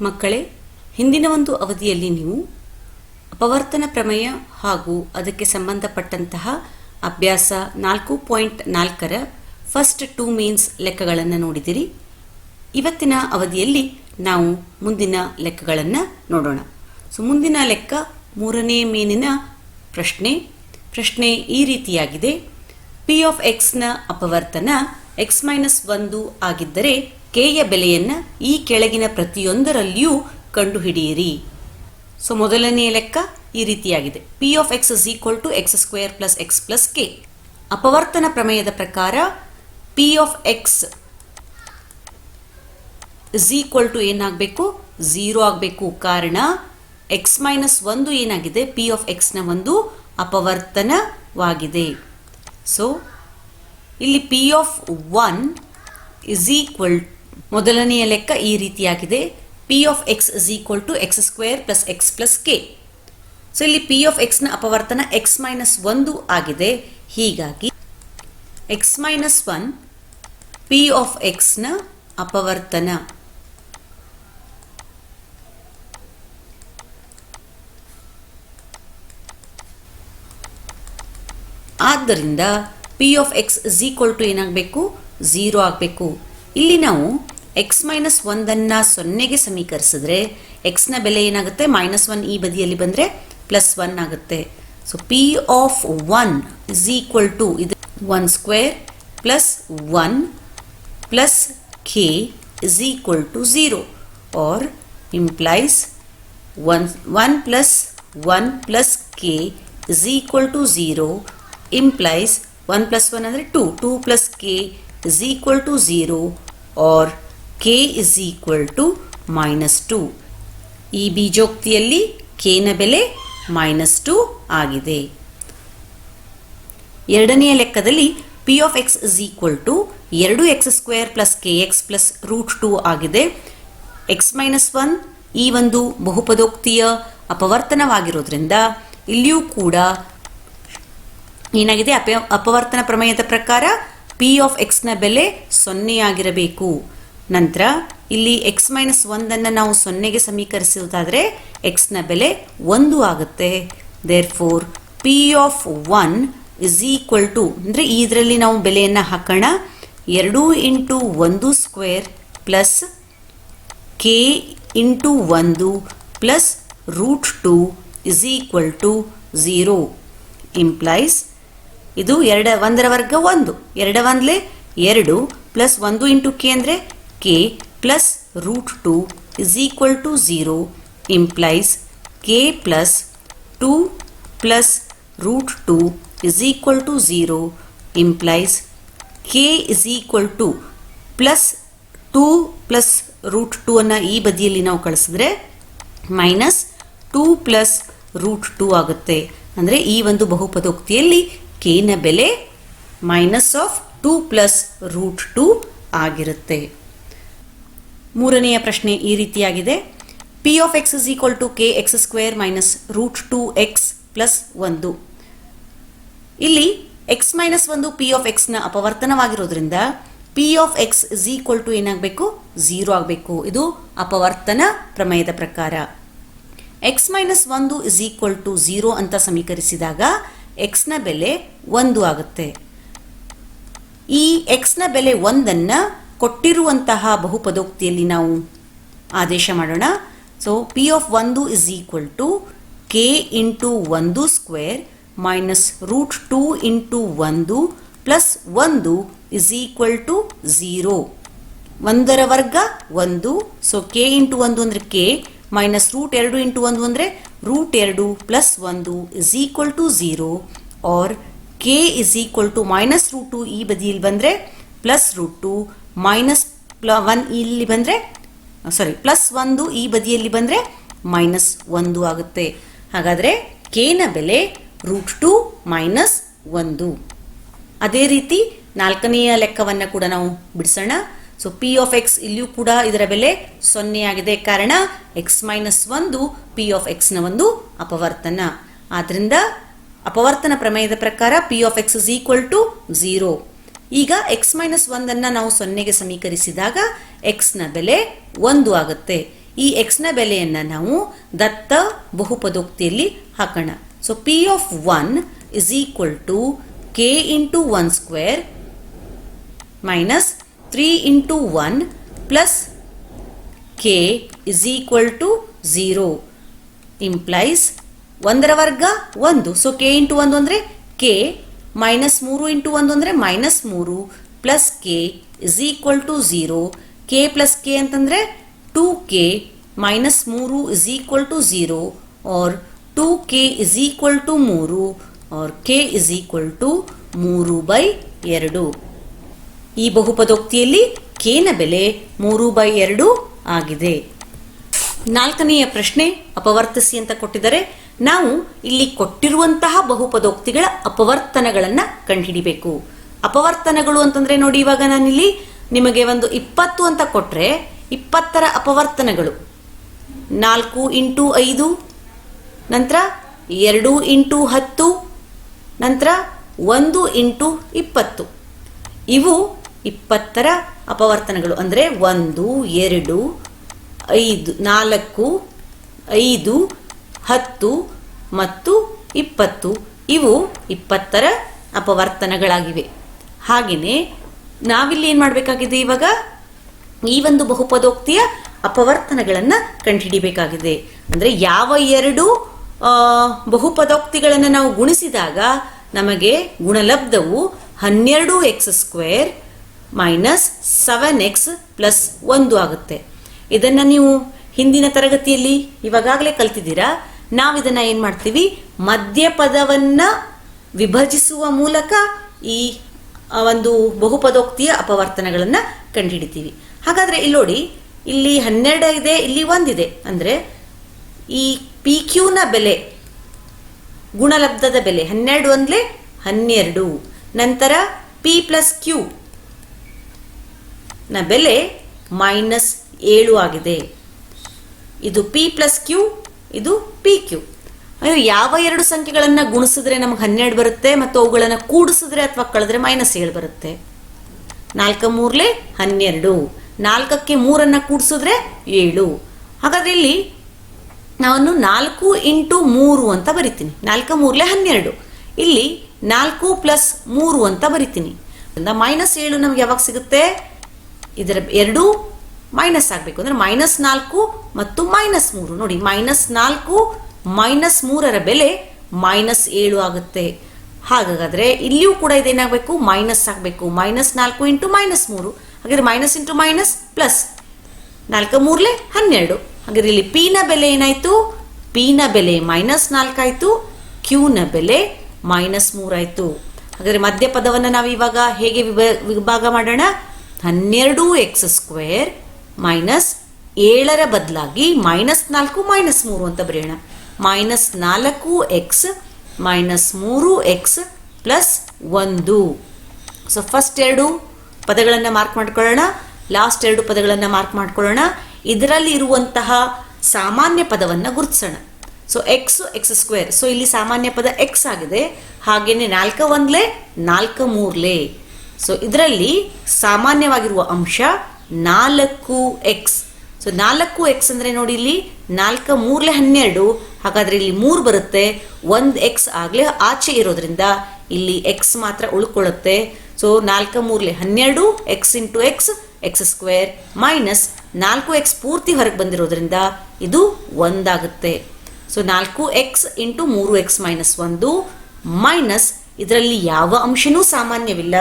ಮಕ್ಕಳೇ, ಹಿಂದಿನ ಒಂದು ಅವಧಿಯಲ್ಲಿ ನೀವು ಅಪವರ್ತನ ಪ್ರಮೇಯ ಹಾಗೂ ಅದಕ್ಕೆ ಸಂಬಂಧಪಟ್ಟಂತಹ ಅಭ್ಯಾಸ ನಾಲ್ಕು ಪಾಯಿಂಟ್ ನಾಲ್ಕರ ಫಸ್ಟ್ ಟೂ ಮೀನ್ಸ್ ಲೆಕ್ಕಗಳನ್ನು ನೋಡಿದಿರಿ. ಇವತ್ತಿನ ಅವಧಿಯಲ್ಲಿ ನಾವು ಮುಂದಿನ ಲೆಕ್ಕಗಳನ್ನು ನೋಡೋಣ. ಸೊ, ಮುಂದಿನ ಲೆಕ್ಕ ಮೂರನೇ ಮೀನಿನ ಪ್ರಶ್ನೆ. ಪ್ರಶ್ನೆ ಈ ರೀತಿಯಾಗಿದೆ. ಪಿ ಆಫ್ ಎಕ್ಸ್ನ ಅಪವರ್ತನ ಎಕ್ಸ್ ಮೈನಸ್ ಒಂದು ಆಗಿದ್ದರೆ ಕೆಯ ಬೆಲೆಯನ್ನು ಈ ಕೆಳಗಿನ ಪ್ರತಿಯೊಂದರಲ್ಲಿಯೂ ಕಂಡುಹಿಡಿಯಿರಿ. ಸೊ ಮೊದಲನೆಯ ಲೆಕ್ಕ ಈ ರೀತಿಯಾಗಿದೆ. P of X is equal to X square plus X plus K ಅಪವರ್ತನ ಪ್ರಮೇಯದ ಪ್ರಕಾರ P of X is equal to ಏನಾಗಬೇಕು? ಝೀರೋ ಆಗಬೇಕು. ಕಾರಣ ಎಕ್ಸ್ ಮೈನಸ್ ಒಂದು ಏನಾಗಿದೆ? ಪಿ ಆಫ್ ಎಕ್ಸ್ನ ಒಂದು ಅಪವರ್ತನವಾಗಿದೆ. ಸೊ ಇಲ್ಲಿ P of one is equal ಮೊದಲನೆಯ ಲೆಕ್ಕ ಈ ರೀತಿಯಾಗಿದೆ. P of X is equal to X square plus X plus K so ಇಲ್ಲಿ ಪಿ ಆಫ್ ಎಕ್ಸ್ನ ಅಪವರ್ತನ ಎಕ್ಸ್ ಮೈನಸ್ ಒಂದು ಆಗಿದೆ. ಹೀಗಾಗಿ X minus one P of ಎಕ್ಸ್ನ ಅಪವರ್ತನ. ಆದ್ದರಿಂದ P of X is equal to ಏನಾಗಬೇಕು? ಝೀರೋ ಆಗಬೇಕು. ಇಲ್ಲಿ ನಾವು ಎಕ್ಸ್ ಮೈನಸ್ ಒಂದನ್ನು ಸೊನ್ನೆಗೆ ಸಮೀಕರಿಸಿದ್ರೆ ಎಕ್ಸ್ನ ಬೆಲೆ ಏನಾಗುತ್ತೆ? ಮೈನಸ್ ಒನ್ ಈ ಬದಿಯಲ್ಲಿ ಬಂದರೆ ಪ್ಲಸ್ ಒನ್ ಆಗುತ್ತೆ. So P of one is equal to ಇದು one square plus one plus K is equal to zero or implies one one plus one plus K is equal to zero implies one plus one ಅಂದರೆ two two plus K is equal to zero or K is equal to minus two ಈ ಬೀಜೋಕ್ತಿಯಲ್ಲಿ ಕೆನ ಬೆಲೆ minus two ಆಗಿದೆ. ಎರಡನೆಯ ಲೆಕ್ಕದಲ್ಲಿ P of X is equal to ಎರಡು X square plus K X plus root two ಆಗಿದೆ. X minus one ಈ ಒಂದು ಬಹುಪದೋಕ್ತಿಯ ಅಪವರ್ತನವಾಗಿರೋದ್ರಿಂದ ಇಲ್ಲಿಯೂ ಕೂಡ ಏನಾಗಿದೆ? ಅಪ ಅಪವರ್ತನ ಪ್ರಮೇಯದ ಪ್ರಕಾರ ಪಿ ಆಫ್ ಎಕ್ಸ್ನ ಬೆಲೆ ಸೊನ್ನೆಯಾಗಿರಬೇಕು. ನಂತರ ಇಲ್ಲಿ ಎಕ್ಸ್ ಮೈನಸ್ ಒಂದನ್ನು ನಾವು ಸೊನ್ನೆಗೆ ಸಮೀಕರಿಸುವುದಾದರೆ ಎಕ್ಸ್ನ ಬೆಲೆ ಒಂದು ಆಗುತ್ತೆ. Therefore P of one is equal to ಅಂದರೆ ಇದರಲ್ಲಿ ನಾವು ಬೆಲೆಯನ್ನು ಹಾಕೋಣ. ಎರಡು ಇಂಟು ಒಂದು ಸ್ಕ್ವೇರ್ ಪ್ಲಸ್ ಕೆ ಇಂಟು ಒಂದು plus root two is equal to zero implies ಇದು ಎರಡ, ಒಂದರ ವರ್ಗ ಒಂದು. ಎರಡ ಒಂದಲೇ ಎರಡು ಪ್ಲಸ್ ಒಂದು ಇಂಟು ಕೆ ಅಂದರೆ K plus root two is equal to zero implies K plus two plus root two is equal to zero implies K is equal to plus two plus root two ಅನ್ನು ಈ ಬದಿಯಲ್ಲಿ ನಾವು ಕಳಿಸಿದ್ರೆ minus two plus root two ಆಗುತ್ತೆ. ಅಂದರೆ ಈ ಒಂದು ಬಹುಪದೋಕ್ತಿಯಲ್ಲಿ ಕೆನ ಬೆಲೆ minus of two plus root two ಆಗಿರುತ್ತೆ. ಮೂರನೆಯ ಪ್ರಶ್ನೆ ಈ ರೀತಿಯಾಗಿದೆ. P of X is equal to K X square minus root two X plus ಒಂದು. ಇಲ್ಲಿ ಎಕ್ಸ್ ಮೈನಸ್ ಒಂದು ಪಿ ಆಫ್ ಎಕ್ಸ್ನ ಅಪವರ್ತನವಾಗಿರೋದ್ರಿಂದ P of X is equal to ಏನಾಗಬೇಕು? ಝೀರೋ ಆಗಬೇಕು. ಇದು ಅಪವರ್ತನ ಪ್ರಮೇಯದ ಪ್ರಕಾರ. ಎಕ್ಸ್ ಮೈನಸ್ ಒಂದು ಇಸ್ ಈಕ್ವಲ್ ಟು ಝೀರೋ ಅಂತ ಸಮೀಕರಿಸಿದಾಗ ಎಕ್ಸ್ನ ಬೆಲೆ ಒಂದು ಆಗುತ್ತೆ. ಈ ಎಕ್ಸ್ನ ಬೆಲೆ ಒಂದನ್ನು ಕೊಟ್ಟಿರುವಂತಹ ಬಹುಪದೋಕ್ತಿಯಲ್ಲಿ ನಾವು ಆದೇಶ ಮಾಡೋಣ. ಸೊ ಪಿ ಆಫ್ ಒಂದು is equal to K into ಒಂದು square minus root two into ಒಂದು ಪ್ಲಸ್ ಒಂದು ಇಸ್ ಈಕ್ವಲ್ ಟು ಝೀರೋ ಒಂದರ ವರ್ಗ ಒಂದು. ಸೊ ಕೆ ಇಂಟು ಒಂದು ಅಂದರೆ ಕೆ ಮೈನಸ್ ರೂಟ್ ಎರಡು ಇಂಟು ಒಂದು ಅಂದರೆ ರೂಟ್ ಎರಡು ಪ್ಲಸ್ ಒಂದು is equal to zero or K is equal to minus root two ಈ ಬದಿಯಲ್ಲಿ ಬಂದರೆ plus root two minus one ಇಲ್ಲಿ ಬಂದರೆ ಸಾರಿ ಪ್ಲಸ್ ಒಂದು ಈ ಬದಿಯಲ್ಲಿ ಬಂದರೆ ಮೈನಸ್ ಒಂದು ಆಗುತ್ತೆ. ಹಾಗಾದರೆ ಕೆನ ಬೆಲೆ ರೂಟ್ ಟು ಮೈನಸ್ ಒಂದು ಅದೇ ರೀತಿ ನಾಲ್ಕನೆಯ ಲೆಕ್ಕವನ್ನು ಕೂಡ ನಾವು ಬಿಡಿಸೋಣ. ಸೊ ಪಿ ಆಫ್ ಎಕ್ಸ್ ಇಲ್ಲಿಯೂ ಕೂಡ ಇದರ ಬೆಲೆ ಸೊನ್ನೆ ಆಗಿದೆ. ಕಾರಣ ಎಕ್ಸ್ ಮೈನಸ್ ಒಂದು ಪಿ ಆಫ್ ಎಕ್ಸ್ನ ಒಂದು ಅಪವರ್ತನ. ಆದ್ದರಿಂದ ಅಪವರ್ತನ ಪ್ರಮೇಯದ ಪ್ರಕಾರ P of X is equal to zero ಈಗ ಎಕ್ಸ್ ಮೈನಸ್ ಒಂದನ್ನು ನಾವು ಸೊನ್ನೆಗೆ ಸಮೀಕರಿಸಿದಾಗ ಎಕ್ಸ್ನ ಬೆಲೆ ಒಂದು ಆಗುತ್ತೆ. ಈ ಎಕ್ಸ್ನ ಬೆಲೆಯನ್ನು ನಾವು ದತ್ತ ಬಹುಪದೋಕ್ತಿಯಲ್ಲಿ ಹಾಕೋಣ. So P of one is equal to K into one square minus three into one plus K is equal to zero implies ಒಂದರ ವರ್ಗ ಒಂದು. ಸೊ ಕೆ ಇಂಟು ಒಂದು ಅಂದರೆ ಕೆ ಮೈನಸ್ ಮೂರು ಇಂಟು ಒಂದು ಅಂದರೆ ಮೈನಸ್ ಮೂರು plus K is equal to zero. K plus K ಅಂತಂದರೆ ಟೂ ಕೆ ಮೈನಸ್ ಮೂರು is equal to zero. Or two K is equal to ಮೂರು. Or K is equal to ಮೂರು by ಎರಡು. ಈ ಬಹುಪದೋಕ್ತಿಯಲ್ಲಿ ಕೇನ ಬೆಲೆ ಮೂರು ಬೈ ಎರಡು ಆಗಿದೆ. ನಾಲ್ಕನೆಯ ಪ್ರಶ್ನೆ ಅಪವರ್ತಿಸಿ ಅಂತ ಕೊಟ್ಟಿದ್ದಾರೆ. ನಾವು ಇಲ್ಲಿ ಕೊಟ್ಟಿರುವಂತಹ ಬಹುಪದೋಕ್ತಿಗಳ ಅಪವರ್ತನಗಳನ್ನು ಕಂಡುಹಿಡಿಬೇಕು. ಅಪವರ್ತನಗಳು ಅಂತಂದ್ರೆ ನೋಡಿ ಇವಾಗ ನಾನಿಲ್ಲಿ ನಿಮಗೆ ಒಂದು ಇಪ್ಪತ್ತು ಅಂತ ಕೊಟ್ರೆ ಇಪ್ಪತ್ತರ ಅಪವರ್ತನಗಳು. ನಾಲ್ಕು ಇಂಟು ಐದು, ನಂತರ ಎರಡು ಇಂಟು ಹತ್ತು, ನಂತರ ಒಂದು ಇಂಟು ಇಪ್ಪತ್ತು. ಇವು ಇಪ್ಪತ್ತರ ಅಪವರ್ತನಗಳು. ಅಂದರೆ ಒಂದು, ಎರಡು, ಐದು, ನಾಲ್ಕು, ಐದು ಹತ್ತು ಮತ್ತು ಇಪ್ಪತ್ತು. ಇವು ಇಪ್ಪತ್ತರ ಅಪವರ್ತನಗಳಾಗಿವೆ. ಹಾಗೆಯೇ ನಾವಿಲ್ಲಿ ಏನು ಮಾಡಬೇಕಾಗಿದೆ ಇವಾಗ? ಈ ಒಂದು ಬಹುಪದೋಕ್ತಿಯ ಅಪವರ್ತನಗಳನ್ನು ಕಂಡುಹಿಡಿಬೇಕಾಗಿದೆ. ಅಂದರೆ ಯಾವ ಎರಡು ಬಹುಪದೋಕ್ತಿಗಳನ್ನು ನಾವು ಗುಣಿಸಿದಾಗ ನಮಗೆ ಗುಣಲಬ್ಧವು ಹನ್ನೆರಡು X square minus seven X plus ಒಂದು ಆಗುತ್ತೆ. ಇದನ್ನು ನೀವು ಹಿಂದಿನ ತರಗತಿಯಲ್ಲಿ ಇವಾಗಲೇ ಕಲ್ತಿದ್ದೀರಾ? ನಾವು ಇದನ್ನು ಏನು ಮಾಡ್ತೀವಿ? ಮಧ್ಯಪದವನ್ನು ವಿಭಜಿಸುವ ಮೂಲಕ ಈ ಒಂದು ಬಹುಪದೋಕ್ತಿಯ ಅಪವರ್ತನಗಳನ್ನು ಕಂಡುಹಿಡಿತೀವಿ. ಹಾಗಾದರೆ ಇಲ್ಲಿ ನೋಡಿ, ಇಲ್ಲಿ ಹನ್ನೆರಡು ಇದೆ, ಇಲ್ಲಿ ಒಂದಿದೆ ಅಂದರೆ ಈ ಪಿ ಕ್ಯೂನ ಬೆಲೆ, ಗುಣಲಬ್ಧದ ಬೆಲೆ, ಹನ್ನೆರಡು ಅಂದ್ಲೆ ಹನ್ನೆರಡು. ನಂತರ ಪಿ ಪ್ಲಸ್ ಕ್ಯೂ ನ ಬೆಲೆ ಮೈನಸ್ ಏಳು ಆಗಿದೆ. ಇದು ಪಿ ಪ್ಲಸ್ ಕ್ಯೂ ಇದು ಪಿ ಕ್ಯೂ ಅಂದರೆ ಯಾವ ಎರಡು ಸಂಖ್ಯೆಗಳನ್ನು ಗುಣಿಸಿದ್ರೆ ನಮಗೆ ಹನ್ನೆರಡು ಬರುತ್ತೆ ಮತ್ತು ಅವುಗಳನ್ನು ಕೂಡಿಸಿದ್ರೆ ಅಥವಾ ಕಳೆದ್ರೆ ಮೈನಸ್ ಏಳು ಬರುತ್ತೆ? ನಾಲ್ಕು ಮೂರ್ಲೆ ಹನ್ನೆರಡು. ನಾಲ್ಕಕ್ಕೆ ಮೂರನ್ನು ಕೂಡಿಸಿದ್ರೆ ಏಳು. ಹಾಗಾದ್ರೆ ಇಲ್ಲಿ ನಾನು ನಾಲ್ಕು ಇಂಟು ಮೂರು ಅಂತ ಬರಿತೀನಿ. ನಾಲ್ಕು ಮೂರ್ಲೆ ಹನ್ನೆರಡು. ಇಲ್ಲಿ ನಾಲ್ಕು ಪ್ಲಸ್ ಮೂರು ಅಂತ ಬರಿತೀನಿ. ಮೈನಸ್ ಏಳು ನಮ್ಗೆ ಯಾವಾಗ ಸಿಗುತ್ತೆ? ಇದರ ಎರಡು ಮೈನಸ್ ಆಗಬೇಕು ಅಂದರೆ ಮೈನಸ್ ನಾಲ್ಕು ಮತ್ತು ಮೈನಸ್ ಮೂರು. ನೋಡಿ ಮೈನಸ್ ನಾಲ್ಕು ಮೈನಸ್ ಮೂರರ ಬೆಲೆ ಮೈನಸ್ ಏಳು ಆಗುತ್ತೆ. ಹಾಗಾದರೆ ಇಲ್ಲಿಯೂ ಕೂಡ ಇದೇನಾಗಬೇಕು? ಮೈನಸ್ ಆಗಬೇಕು. ಮೈನಸ್ ನಾಲ್ಕು ಇಂಟು ಮೈನಸ್ ಮೂರು. ಹಾಗಾದರೆ ಮೈನಸ್ ಇಂಟು ಮೈನಸ್ ಪ್ಲಸ್ ನಾಲ್ಕು ಮೂರ್ಲೆ ಹನ್ನೆರಡು. ಹಾಗಾದ್ರೆ ಇಲ್ಲಿ ಪಿನ ಬೆಲೆ ಏನಾಯಿತು? ಪಿನ ಬೆಲೆ ಮೈನಸ್ ನಾಲ್ಕಾಯಿತು ಕ್ಯೂನ ಬೆಲೆ ಮೈನಸ್ ಮೂರಾಯ್ತು ಹಾಗಾದ್ರೆ ಮಧ್ಯಪದವನ್ನು ನಾವು ಇವಾಗ ಹೇಗೆ ವಿಭ- ವಿಭಾಗ ಮಾಡೋಣ? ಹನ್ನೆರಡು ಎಕ್ಸ್ ಸ್ಕ್ವೇರ್ ಮೈನಸ್ ಏಳರ ಬದಲಾಗಿ ಮೈನಸ್ ನಾಲ್ಕು, ಮೈನಸ್ ಮೂರು ಅಂತ ಬರೆಯೋಣ. ಮೈನಸ್ ನಾಲ್ಕು ಎಕ್ಸ್, ಮೈನಸ್ ಮೂರು ಎಕ್ಸ್ ಪ್ಲಸ್ ಒಂದು. ಸೊ ಫಸ್ಟ್ ಎರಡು ಪದಗಳನ್ನು ಮಾರ್ಕ್ ಮಾಡ್ಕೊಳ್ಳೋಣ. ಲಾಸ್ಟ್ ಎರಡು ಪದಗಳನ್ನು ಮಾರ್ಕ್ ಮಾಡ್ಕೊಳ್ಳೋಣ. ಇದರಲ್ಲಿ ಇರುವಂತಹ ಸಾಮಾನ್ಯ ಪದವನ್ನು ಗುರುತಿಸೋಣ. So X X square so ಇಲ್ಲಿ ಸಾಮಾನ್ಯ ಪದ ಎಕ್ಸ್ ಆಗಿದೆ. ಹಾಗೆಯೇ ನಾಲ್ಕು ಒಂದ್ಲೆ, ನಾಲ್ಕು ಮೂರ್ಲೆ. ಸೊ ಇದರಲ್ಲಿ ಸಾಮಾನ್ಯವಾಗಿರುವ ಅಂಶ ನಾಲ್ಕು ಎಕ್ಸ್ ಸೊ ನಾಲ್ಕು ಎಕ್ಸ್ ಅಂದರೆ ನೋಡಿ ಇಲ್ಲಿ ನಾಲ್ಕು ಮೂರ್ಲೆ ಹನ್ನೆರಡು, ಹಾಗಾದ್ರೆ ಇಲ್ಲಿ ಮೂರು ಬರುತ್ತೆ. ಒಂದು ಎಕ್ಸ್ ಆಗಲೇ ಆಚೆ ಇರೋದ್ರಿಂದ ಇಲ್ಲಿ ಎಕ್ಸ್ ಮಾತ್ರ ಉಳ್ಕೊಳ್ಳುತ್ತೆ. ಸೊ ನಾಲ್ಕು ಮೂರ್ಲೆ ಹನ್ನೆರಡು X into X X square minus ನಾಲ್ಕು ಎಕ್ಸ್ ಪೂರ್ತಿ ಹೊರಗೆ ಬಂದಿರೋದ್ರಿಂದ ಇದು ಒಂದಾಗುತ್ತೆ ಸೊ ನಾಲ್ಕು ಎಕ್ಸ್ ಇಂಟು ಮೂರು ಎಕ್ಸ್ ಮೈನಸ್ ಒಂದು ಮೈನಸ್ ಇದರಲ್ಲಿ ಯಾವ ಅಂಶನೂ ಸಾಮಾನ್ಯವಿಲ್ಲ.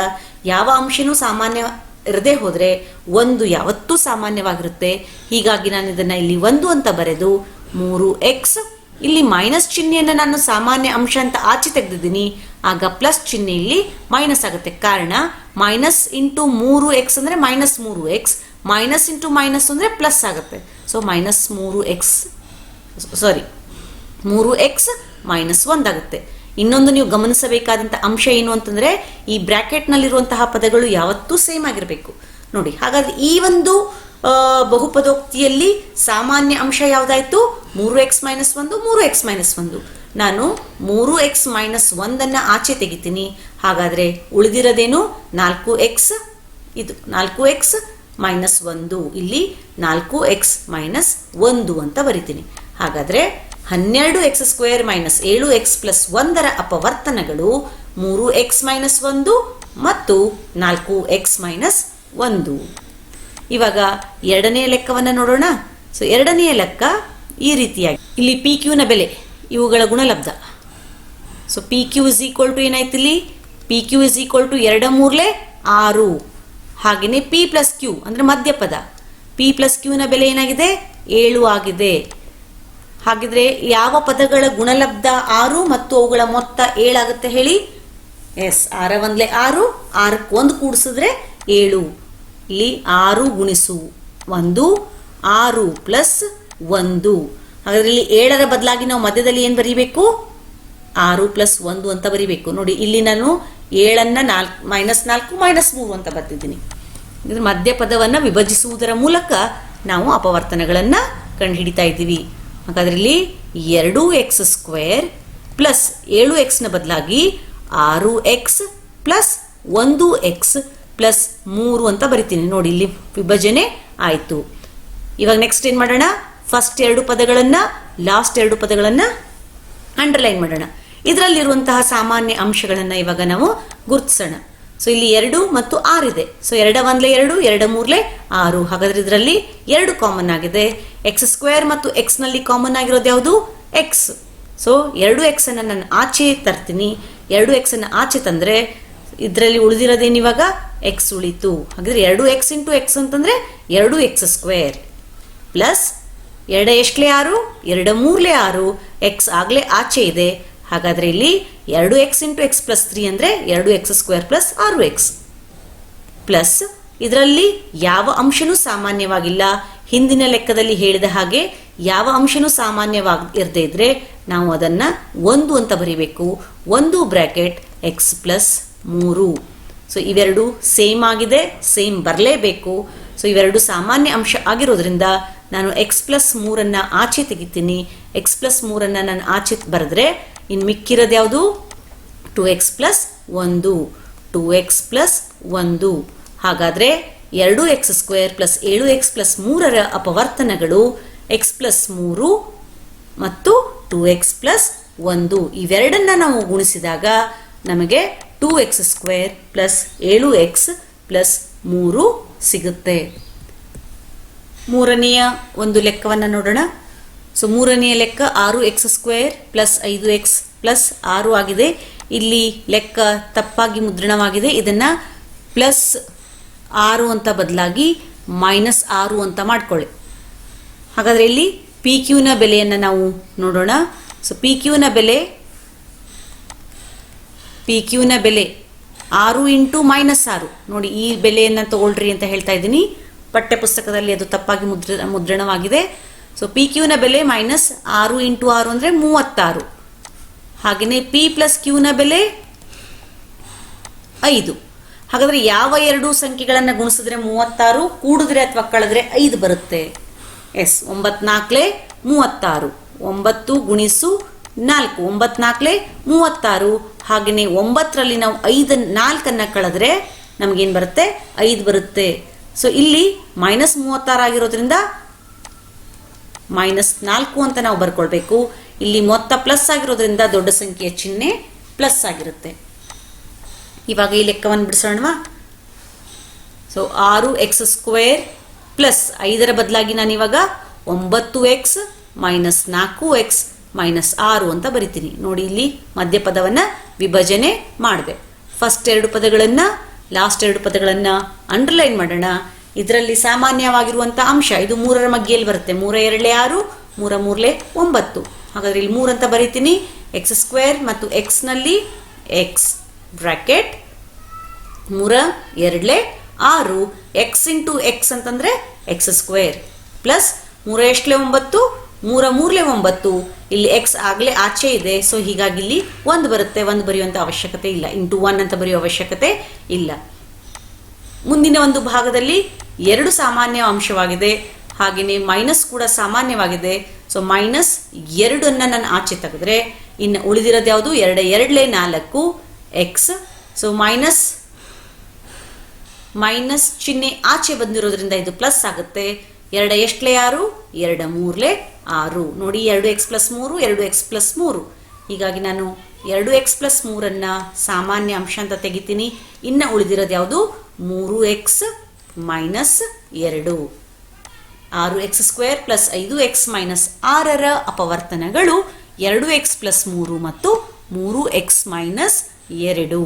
ಯಾವ ಅಂಶನೂ ಸಾಮಾನ್ಯ ಇರದೇ ಹೋದರೆ ಒಂದು ಯಾವತ್ತೂ ಸಾಮಾನ್ಯವಾಗಿರುತ್ತೆ. ಹೀಗಾಗಿ ನಾನು ಇದನ್ನು ಇಲ್ಲಿ ಒಂದು ಅಂತ ಬರೆದು ಮೂರು ಎಕ್ಸ್ ಇಲ್ಲಿ ಮೈನಸ್ ಚಿಹ್ನೆಯನ್ನು ನಾನು ಸಾಮಾನ್ಯ ಅಂಶ ಅಂತ ಆಚೆ ತೆಗೆದಿದ್ದೀನಿ. ಆಗ ಪ್ಲಸ್ ಚಿಹ್ನೆ ಇಲ್ಲಿ ಮೈನಸ್ ಆಗುತ್ತೆ. ಕಾರಣ ಮೈನಸ್ ಇಂಟು ಮೂರು ಎಕ್ಸ್ ಅಂದರೆ ಮೈನಸ್ ಮೂರು ಎಕ್ಸ್ ಮೈನಸ್ ಇಂಟು ಮೈನಸ್ ಅಂದರೆ ಪ್ಲಸ್ ಆಗುತ್ತೆ. ಸೊ ಮೈನಸ್ ಮೂರು ಎಕ್ಸ್ ಸಾರಿ ಮೂರು ಎಕ್ಸ್ ಮೈನಸ್ ಒಂದಾಗುತ್ತೆ ಇನ್ನೊಂದು ನೀವು ಗಮನಿಸಬೇಕಾದಂಥ ಅಂಶ ಏನು ಅಂತಂದರೆ, ಈ ಬ್ರ್ಯಾಕೆಟ್ನಲ್ಲಿರುವಂತಹ ಪದಗಳು ಯಾವತ್ತೂ ಸೇಮ್ ಆಗಿರಬೇಕು. ನೋಡಿ, ಹಾಗಾದ್ರೆ ಈ ಒಂದು ಬಹುಪದೋಕ್ತಿಯಲ್ಲಿ ಸಾಮಾನ್ಯ ಅಂಶ ಯಾವುದಾಯ್ತು? ಮೂರು ಎಕ್ಸ್ ಮೈನಸ್ ಒಂದು, ಮೂರು ಎಕ್ಸ್ ಮೈನಸ್ ಒಂದು. ನಾನು ಮೂರು ಎಕ್ಸ್ ಮೈನಸ್ ಒಂದನ್ನು ಆಚೆ ತೆಗಿತೀನಿ. ಹಾಗಾದರೆ ಉಳಿದಿರೋದೇನು? ನಾಲ್ಕು ಎಕ್ಸ್, ಇದು ನಾಲ್ಕು ಎಕ್ಸ್ ಮೈನಸ್ ಒಂದು. ಇಲ್ಲಿ ನಾಲ್ಕು ಎಕ್ಸ್ ಮೈನಸ್ ಒಂದು ಅಂತ ಬರಿತೀನಿ. ಹಾಗಾದರೆ ಹನ್ನೆರಡು ಎಕ್ಸ್ ಸ್ಕ್ವೇರ್ ಮೈನಸ್ ಏಳು ಎಕ್ಸ್ ಪ್ಲಸ್ ಒಂದರ ಅಪವರ್ತನಗಳು ಮೂರು ಎಕ್ಸ್ ಮೈನಸ್ ಒಂದು ಮತ್ತು ನಾಲ್ಕು ಎಕ್ಸ್ ಮೈನಸ್ ಒಂದು. ಇವಾಗ ಎರಡನೆಯ ಲೆಕ್ಕವನ್ನು ನೋಡೋಣ. ಸೊ ಎರಡನೆಯ ಲೆಕ್ಕ ಈ ರೀತಿಯಾಗಿ. ಇಲ್ಲಿ ಪಿ ಕ್ಯೂನ ಬೆಲೆ, ಇವುಗಳ ಗುಣಲಬ್ಧ. So P Q is equal to ಏನಾಯ್ತು ಇಲ್ಲಿ? P Q is equal to ಎರಡ ಮೂರ್ಲೆ ಆರು. ಹಾಗೆಯೇ ಪಿ ಪ್ಲಸ್ ಕ್ಯೂ ಅಂದರೆ ಮಧ್ಯಪದ. ಪಿ ಪ್ಲಸ್ ಕ್ಯೂನ ಬೆಲೆ ಏನಾಗಿದೆ? ಏಳು ಆಗಿದೆ. ಹಾಗಿದ್ರೆ ಯಾವ ಪದಗಳ ಗುಣಲಬ್ಧ ಆರು ಮತ್ತು ಅವುಗಳ ಮೊತ್ತ ಏಳಾಗುತ್ತೆ ಹೇಳಿ? ಎಸ್ ಆರ ಒಂದ್ಲೆ ಆರು, ಆರಕ್ಕೆ ಒಂದು ಕೂಡಿಸಿದ್ರೆ ಏಳು. ಇಲ್ಲಿ ಆರು ಗುಣಿಸು ಒಂದು, ಆರು ಪ್ಲಸ್ ಒಂದು. ಹಾಗಾದ್ರೆ ಇಲ್ಲಿ ಏಳರ ಬದಲಾಗಿ ನಾವು ಮಧ್ಯದಲ್ಲಿ ಏನು ಬರೀಬೇಕು? ಆರು ಪ್ಲಸ್ ಒಂದು ಅಂತ ಬರೀಬೇಕು. ನೋಡಿ, ಇಲ್ಲಿ ನಾನು ಏಳನ್ನ ನಾಲ್ಕು, ಮೈನಸ್ ನಾಲ್ಕು, ಮೈನಸ್ ಮೂರು ಅಂತ ಬರ್ತಿದ್ದೀನಿ ಮಧ್ಯ ಪದವನ್ನು ವಿಭಜಿಸುವುದರ ಮೂಲಕ ನಾವು ಅಪವರ್ತನಗಳನ್ನು ಕಂಡುಹಿಡಿತಾ ಇದ್ದೀವಿ. ಹಾಗಾದ್ರೆ ಇಲ್ಲಿ ಎರಡು ಎಕ್ಸ್ ಸ್ಕ್ವೇರ್ ಪ್ಲಸ್ ಏಳು ಎಕ್ಸ್ನ ಬದಲಾಗಿ ಆರು ಎಕ್ಸ್ ಪ್ಲಸ್ ಒಂದು ಎಕ್ಸ್ ಪ್ಲಸ್ ಮೂರು ಅಂತ ಬರಿತೀನಿ. ನೋಡಿ, ಇಲ್ಲಿ ವಿಭಜನೆ ಆಯಿತು. ಇವಾಗ ನೆಕ್ಸ್ಟ್ ಏನು ಮಾಡೋಣ? ಫಸ್ಟ್ ಎರಡು ಪದಗಳನ್ನು ಲಾಸ್ಟ್ ಎರಡು ಪದಗಳನ್ನು ಅಂಡರ್ಲೈನ್ ಮಾಡೋಣ. ಇದರಲ್ಲಿರುವಂತಹ ಸಾಮಾನ್ಯ ಅಂಶಗಳನ್ನು ಇವಾಗ ನಾವು ಗುರುತಿಸೋಣ. ಸೊ ಇಲ್ಲಿ ಎರಡು ಮತ್ತು ಆರಿದೆ ಸೊ ಎರಡ ಒಂದ್ಲೆ ಎರಡು, ಎರಡ ಮೂರ್ಲೆ ಆರು. ಹಾಗಾದ್ರೆ ಇದರಲ್ಲಿ ಎರಡು ಕಾಮನ್ ಆಗಿದೆ. ಎಕ್ಸ್ ಸ್ಕ್ವೇರ್ ಮತ್ತು ಎಕ್ಸ್ನಲ್ಲಿ ಕಾಮನ್ ಆಗಿರೋದು ಯಾವುದು? ಎಕ್ಸ್ ಸೊ ಎರಡು ಎಕ್ಸ್ ಅನ್ನ ನಾನು ಆಚೆ ತರ್ತೀನಿ. ಎರಡು ಎಕ್ಸ್ ಅನ್ನ ಆಚೆ ತಂದ್ರೆ ಇದರಲ್ಲಿ ಉಳಿದಿರೋದೇನು ಇವಾಗ? ಎಕ್ಸ್ ಉಳಿತು. ಹಾಗಾದ್ರೆ ಎರಡು ಎಕ್ಸ್ ಇಂಟು ಎಕ್ಸ್ ಅಂತಂದ್ರೆ ಎರಡು ಎಕ್ಸ್ ಸ್ಕ್ವೇರ್ ಪ್ಲಸ್ ಎರಡ ಎಷ್ಟಲೇ ಆರು? ಎರಡ ಮೂರ್ಲೆ ಆರು. ಎಕ್ಸ್ ಆಗಲೇ ಆಚೆ ಇದೆ. ಹಾಗಾದರೆ ಇಲ್ಲಿ ಎರಡು X into X plus three ಅಂದರೆ ಎರಡು ಎಕ್ಸ್ ಸ್ಕ್ವೇರ್ ಪ್ಲಸ್ ಆರು ಎಕ್ಸ್ ಪ್ಲಸ್ ಇದರಲ್ಲಿ ಯಾವ ಅಂಶನೂ ಸಾಮಾನ್ಯವಾಗಿಲ್ಲ. ಹಿಂದಿನ ಲೆಕ್ಕದಲ್ಲಿ ಹೇಳಿದ ಹಾಗೆ ಯಾವ ಅಂಶನೂ ಸಾಮಾನ್ಯವಾಗಿ ಇರದೇ ಇದ್ರೆ ನಾವು ಅದನ್ನು ಒಂದು ಅಂತ ಬರೀಬೇಕು. ಒಂದು ಬ್ರ್ಯಾಕೆಟ್ ಎಕ್ಸ್ ಪ್ಲಸ್ ಮೂರು. ಸೊ ಇವೆರಡು ಸೇಮ್ ಆಗಿದೆ ಸೇಮ್ ಬರಲೇಬೇಕು. ಸೊ ಇವೆರಡು ಸಾಮಾನ್ಯ ಅಂಶ ಆಗಿರೋದ್ರಿಂದ ನಾನು ಎಕ್ಸ್ ಪ್ಲಸ್ ಮೂರನ್ನು ಆಚೆ ತೆಗಿತೀನಿ. ಎಕ್ಸ್ ಪ್ಲಸ್ ಮೂರನ್ನು ನಾನು ಆಚೆ ಬರೆದ್ರೆ ಇನ್ನು ಮಿಕ್ಕಿರೋದು ಯಾವುದು? ಟು ಎಕ್ಸ್ ಪ್ಲಸ್ ಒಂದು ಟು ಎಕ್ಸ್ ಪ್ಲಸ್ ಒಂದು. ಹಾಗಾದರೆ ಎರಡು ಎಕ್ಸ್ ಸ್ಕ್ವೇರ್ ಪ್ಲಸ್ ಏಳು ಎಕ್ಸ್ ಪ್ಲಸ್ ಮೂರರ ಅಪವರ್ತನಗಳು ಎಕ್ಸ್ ಪ್ಲಸ್ ಮೂರು ಮತ್ತು ಟು ಎಕ್ಸ್ ಪ್ಲಸ್ ಒಂದು. ಇವೆರಡನ್ನ ನಾವು ಗುಣಿಸಿದಾಗ ನಮಗೆ ಟೂ ಎಕ್ಸ್ ಸ್ಕ್ವೇರ್ ಪ್ಲಸ್ ಏಳು ಎಕ್ಸ್ ಪ್ಲಸ್ ಮೂರು ಸಿಗುತ್ತೆ. ಮೂರನೆಯ ಒಂದು ಲೆಕ್ಕವನ್ನು ನೋಡೋಣ. ಸೊ ಮೂರನೆಯ ಲೆಕ್ಕ ಆರು ಎಕ್ಸ್ ಸ್ಕ್ವೇರ್ ಪ್ಲಸ್ ಐದು ಎಕ್ಸ್ ಪ್ಲಸ್ ಆರು ಆಗಿದೆ. ಇಲ್ಲಿ ಲೆಕ್ಕ ತಪ್ಪಾಗಿ ಮುದ್ರಣವಾಗಿದೆ. ಇದನ್ನು ಪ್ಲಸ್ ಆರು ಅಂತ ಬದಲಾಗಿ ಮೈನಸ್ ಆರು ಅಂತ ಮಾಡ್ಕೊಳ್ಳಿ. ಹಾಗಾದರೆ ಇಲ್ಲಿ ಪಿ ಕ್ಯೂನ ಬೆಲೆಯನ್ನು ನಾವು ನೋಡೋಣ. ಸೊ ಪಿ ಕ್ಯೂನ ಬೆಲೆ ಪಿ ಕ್ಯೂನ ಬೆಲೆ ಆರು ಇಂಟು ಮೈನಸ್ ಆರು. ನೋಡಿ, ಈ ಬೆಲೆಯನ್ನು ತಗೊಳ್ರಿ ಅಂತ ಹೇಳ್ತಾ ಇದ್ದೀನಿ. ಪಠ್ಯಪುಸ್ತಕದಲ್ಲಿ ಅದು ತಪ್ಪಾಗಿ ಮುದ್ರ, ಮುದ್ರಣವಾಗಿದೆ. ಸೊ ಪಿ ಕ್ಯೂನ ಬೆಲೆ ಮೈನಸ್ ಆರು ಇಂಟು ಆರು ಅಂದರೆ ಮೂವತ್ತಾರು. ಹಾಗೆಯೇ ಪಿ ಪ್ಲಸ್ ಕ್ಯೂನ ಬೆಲೆ ಐದು. ಹಾಗಾದರೆ ಯಾವ ಎರಡು ಸಂಖ್ಯೆಗಳನ್ನು ಗುಣಿಸಿದ್ರೆ ಮೂವತ್ತಾರು, ಕೂಡಿದ್ರೆ ಅಥವಾ ಕಳೆದ್ರೆ ಐದು ಬರುತ್ತೆ? ಎಸ್, ಒಂಬತ್ನಾಲ್ಕಲೆ ಮೂವತ್ತಾರು. ಒಂಬತ್ತು ಗುಣಿಸು ನಾಲ್ಕು. ಒಂಬತ್ನಾಲ್ಕಲೆ ಮೂವತ್ತಾರು. ಹಾಗೆಯೇ ಒಂಬತ್ತರಲ್ಲಿ ನಾವು ಐದು, ನಾಲ್ಕನ್ನು ಕಳೆದ್ರೆ ನಮಗೇನು ಬರುತ್ತೆ? ಐದು ಬರುತ್ತೆ. ಸೊ ಇಲ್ಲಿ ಮೈನಸ್ ಮೂವತ್ತಾರು ಆಗಿರೋದ್ರಿಂದ ಮೈನಸ್ ನಾಲ್ಕು ಅಂತ ನಾವು ಬರ್ಕೊಳ್ಬೇಕು. ಇಲ್ಲಿ ಮೊತ್ತ ಪ್ಲಸ್ ಆಗಿರೋದ್ರಿಂದ ದೊಡ್ಡ ಸಂಖ್ಯೆಯ ಚಿಹ್ನೆ ಪ್ಲಸ್ ಆಗಿರುತ್ತೆ. ಇವಾಗ ಈ ಲೆಕ್ಕವನ್ನು ಬಿಡಿಸೋಣವಾ? ಸೊ ಆರು ಎಕ್ಸ್ ಸ್ಕ್ವೇರ್ ಪ್ಲಸ್ ಐದರ ಬದಲಾಗಿ ನಾನು ಇವಾಗ ಒಂಬತ್ತು ಎಕ್ಸ್ ಮೈನಸ್ ನಾಲ್ಕು ಎಕ್ಸ್ ಮೈನಸ್ ಆರು ಅಂತ ಬರಿತೀನಿ. ನೋಡಿ ಇಲ್ಲಿ ಮಧ್ಯಪದವನ್ನು ವಿಭಜನೆ ಮಾಡಿದೆ. ಫಸ್ಟ್ ಎರಡು ಪದಗಳನ್ನು ಲಾಸ್ಟ್ ಎರಡು ಪದಗಳನ್ನು ಅಂಡರ್ಲೈನ್ ಮಾಡೋಣ. ಇದರಲ್ಲಿ ಸಾಮಾನ್ಯವಾಗಿರುವಂಥ ಅಂಶ ಇದು ಮೂರರ ಮಗ್ಗಿಯಲ್ಲಿ ಬರುತ್ತೆ. ಮೂರ ಎರಡೇ ಆರು, ಮೂರ ಮೂರಲೆ ಒಂಬತ್ತು. ಹಾಗಾದರೆ ಇಲ್ಲಿ ಮೂರಂತ ಅಂತ ಬರಿತೀನಿ. ಎಕ್ಸ್ ಸ್ಕ್ವೇರ್ ಮತ್ತು ಎಕ್ಸ್ನಲ್ಲಿ ಎಕ್ಸ್ ಬ್ರ್ಯಾಕೆಟ್ ಮೂರ ಎರಡಲೆ ಆರು. ಎಕ್ಸ್ ಇಂಟು ಎಕ್ಸ್ ಅಂತಂದರೆ ಎಕ್ಸ್ ಸ್ಕ್ವೇರ್ ಪ್ಲಸ್ ಮೂರ ಎಷ್ಟಲೆ ಒಂಬತ್ತು, ಮೂರ ಮೂರಲೆ ಒಂಬತ್ತು. ಇಲ್ಲಿ ಎಕ್ಸ್ ಆಗಲೇ ಆಚೆ ಇದೆ. ಸೊ ಹೀಗಾಗಿ ಇಲ್ಲಿ ಒಂದು ಬರುತ್ತೆ. ಒಂದು ಬರೆಯುವಂಥ ಅವಶ್ಯಕತೆ ಇಲ್ಲ. ಇಂಟು ಒನ್ ಅಂತ ಬರೆಯುವ ಅವಶ್ಯಕತೆ ಇಲ್ಲ. ಮುಂದಿನ ಒಂದು ಭಾಗದಲ್ಲಿ ಎರಡು ಸಾಮಾನ್ಯ ಅಂಶವಾಗಿದೆ. ಹಾಗೆಯೇ ಮೈನಸ್ ಕೂಡ ಸಾಮಾನ್ಯವಾಗಿದೆ. ಸೊ ಮೈನಸ್ ಎರಡನ್ನು ನಾನು ಆಚೆ ತೆಗೆದ್ರೆ, ಇನ್ನು ಉಳಿದಿರೋದು ಯಾವುದು? ಎರಡು ಎರಡಲೇ ನಾಲ್ಕು ಎಕ್ಸ್ ಸೊ ಮೈನಸ್ ಮೈನಸ್ ಚಿಹ್ನೆ ಆಚೆ ಬಂದಿರೋದ್ರಿಂದ ಇದು ಪ್ಲಸ್ ಆಗುತ್ತೆ. ಎರಡು ಎಷ್ಟಲೇ ಆರು? ಎರಡು ಮೂರ್ಲೆ ಆರು. ನೋಡಿ, ಎರಡು ಎಕ್ಸ್ ಪ್ಲಸ್ ಮೂರು, ಎರಡು ಎಕ್ಸ್ ಪ್ಲಸ್ ಮೂರು. ಹೀಗಾಗಿ ನಾನು ಎರಡು ಎಕ್ಸ್ ಪ್ಲಸ್ ಮೂರನ್ನು ಸಾಮಾನ್ಯ ಅಂಶ ಅಂತ ತೆಗಿತೀನಿ. ಇನ್ನು ಉಳಿದಿರೋದು ಯಾವುದು? ಮೂರು ಎಕ್ಸ್ ಮೈನಸ್ ಎರಡು. ಆರು ಎಕ್ಸ್ ಸ್ಕ್ವೇರ್ ಪ್ಲಸ್ ಐದು ಎಕ್ಸ್ ಮೈನಸ್ ಆರರ ಅಪವರ್ತನಗಳು ಎರಡು ಎಕ್ಸ್ ಪ್ಲಸ್ ಮೂರು ಮತ್ತು ಮೂರು ಎಕ್ಸ್ ಮೈನಸ್ ಎರಡು.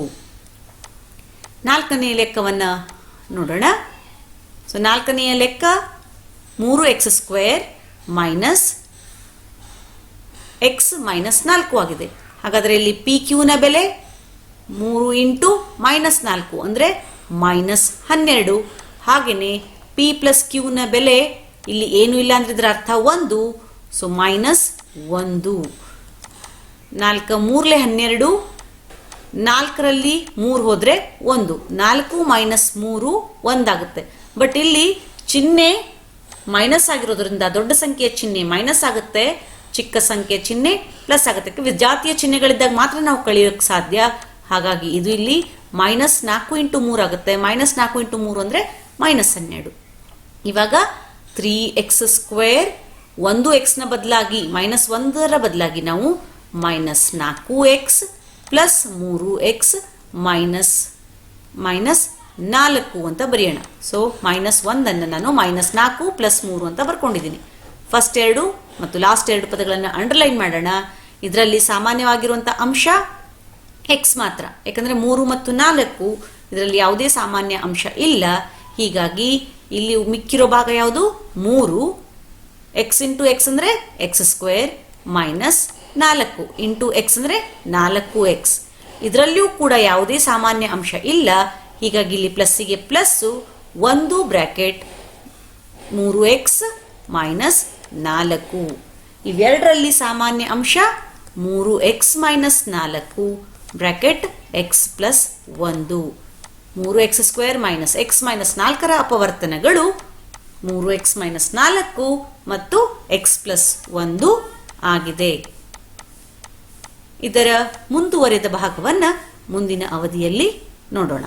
ನಾಲ್ಕನೆಯ ಲೆಕ್ಕವನ್ನು ನೋಡೋಣ. ಸೊ ನಾಲ್ಕನೆಯ ಲೆಕ್ಕ ಮೂರು X square minus X minus ನಾಲ್ಕು ಆಗಿದೆ. ಹಾಗಾದರೆ ಇಲ್ಲಿ ಪಿ ಕ್ಯೂನ ಬೆಲೆ ಮೂರು ಇಂಟು ಮೈನಸ್ ನಾಲ್ಕು. ಅಂದರೆ ಮೈನಸ್ ಹನ್ನೆರಡು. ಹಾಗೆಯೇ ಪಿ ಪ್ಲಸ್ ಕ್ಯೂನ ಬೆಲೆ ಇಲ್ಲಿ ಏನೂ ಇಲ್ಲ ಅಂದ್ರೆ ಇದರ ಅರ್ಥ ಒಂದು ಸೊ ಮೈನಸ್ ಒಂದು. ನಾಲ್ಕು ಮೂರಲೆ ಹನ್ನೆರಡು, ನಾಲ್ಕರಲ್ಲಿ ಮೂರು ಹೋದರೆ ಒಂದು. ನಾಲ್ಕು ಮೈನಸ್ ಮೂರು ಒಂದಾಗುತ್ತೆ. ಬಟ್ ಇಲ್ಲಿ ಚಿಹ್ನೆ ಮೈನಸ್ ಆಗಿರೋದ್ರಿಂದ ದೊಡ್ಡ ಸಂಖ್ಯೆಯ ಚಿಹ್ನೆ ಮೈನಸ್ ಆಗುತ್ತೆ, ಚಿಕ್ಕ ಸಂಖ್ಯೆ ಚಿಹ್ನೆ ಪ್ಲಸ್ ಆಗುತ್ತೆ. ಜಾತಿಯ ಚಿಹ್ನೆಗಳಿದ್ದಾಗ ಮಾತ್ರ ನಾವು ಕಳೆಯೋಕ್ಕೆ ಸಾಧ್ಯ. ಹಾಗಾಗಿ ಇದು ಇಲ್ಲಿ ಮೈನಸ್ ನಾಲ್ಕು ಇಂಟು ಮೂರು ಆಗುತ್ತೆ. ಮೈನಸ್ ನಾಲ್ಕು ಇಂಟು ಮೂರು ಅಂದರೆ ಮೈನಸ್ ಹನ್ನೆರಡು. ಇವಾಗ ತ್ರೀ ಎಕ್ಸ್ ಸ್ಕ್ವೇರ್ ಒಂದು ಎಕ್ಸ್ನ ಬದಲಾಗಿ, ಮೈನಸ್ ಒಂದರ ಬದಲಾಗಿ ನಾವು ಮೈನಸ್ ನಾಲ್ಕು ಎಕ್ಸ್ ಪ್ಲಸ್ ಮೂರು ಎಕ್ಸ್ ಮೈನಸ್ ಮೈನಸ್ ನಾಲ್ಕು ಅಂತ ಬರೆಯೋಣ. ಸೊ ಮೈನಸ್ ಒಂದನ್ನು ನಾನು ಮೈನಸ್ ನಾಲ್ಕು ಪ್ಲಸ್ ಮೂರು ಅಂತ ಬರ್ಕೊಂಡಿದ್ದೀನಿ. ಫಸ್ಟ್ ಎರಡು ಮತ್ತು ಲಾಸ್ಟ್ ಎರಡು ಪದಗಳನ್ನು ಅಂಡರ್ಲೈನ್ ಮಾಡೋಣ. ಇದರಲ್ಲಿ ಸಾಮಾನ್ಯವಾಗಿರುವಂಥ ಅಂಶ ಎಕ್ಸ್ ಮಾತ್ರ. ಯಾಕಂದರೆ ಮೂರು ಮತ್ತು ನಾಲ್ಕು ಇದರಲ್ಲಿ ಯಾವುದೇ ಸಾಮಾನ್ಯ ಅಂಶ ಇಲ್ಲ. ಹೀಗಾಗಿ ಇಲ್ಲಿ ಮಿಕ್ಕಿರೋ ಭಾಗ ಯಾವುದು? ಮೂರು. ಎಕ್ಸ್ ಇಂಟು ಎಕ್ಸ್ ಅಂದರೆ ಎಕ್ಸ್ ಸ್ಕ್ವೇರ್ ಮೈನಸ್ ನಾಲ್ಕು. ಇಂಟು ಎಕ್ಸ್ ಅಂದರೆ ನಾಲ್ಕು ಎಕ್ಸ್ ಇದರಲ್ಲಿಯೂ ಕೂಡ ಯಾವುದೇ ಸಾಮಾನ್ಯ ಅಂಶ ಇಲ್ಲ. ಹೀಗಾಗಿ ಇಲ್ಲಿ ಪ್ಲಸ್ಸಿಗೆ ಪ್ಲಸ್ಸು ಒಂದು ಬ್ರ್ಯಾಕೆಟ್ ಮೂರು ಎಕ್ಸ್ ಮೈನಸ್ ನಾಲ್ಕು. ಇವೆರಡರಲ್ಲಿ ಸಾಮಾನ್ಯ ಅಂಶ ಮೂರು ಎಕ್ಸ್ ಮೈನಸ್ ನಾಲ್ಕು. ಬ್ರ್ಯಾಕೆಟ್ ಎಕ್ಸ್ ಪ್ಲಸ್ ಒಂದು. ಮೂರು X square minus X minus ನಾಲ್ಕರ ಅಪವರ್ತನಗಳು ಮೂರು ಎಕ್ಸ್ ಮೈನಸ್ ನಾಲ್ಕು ಮತ್ತು ಎಕ್ಸ್ ಪ್ಲಸ್ ಒಂದು ಆಗಿದೆ. ಇದರ ಮುಂದುವರೆದ ಭಾಗವನ್ನು ಮುಂದಿನ ಅವಧಿಯಲ್ಲಿ ನೋಡೋಣ.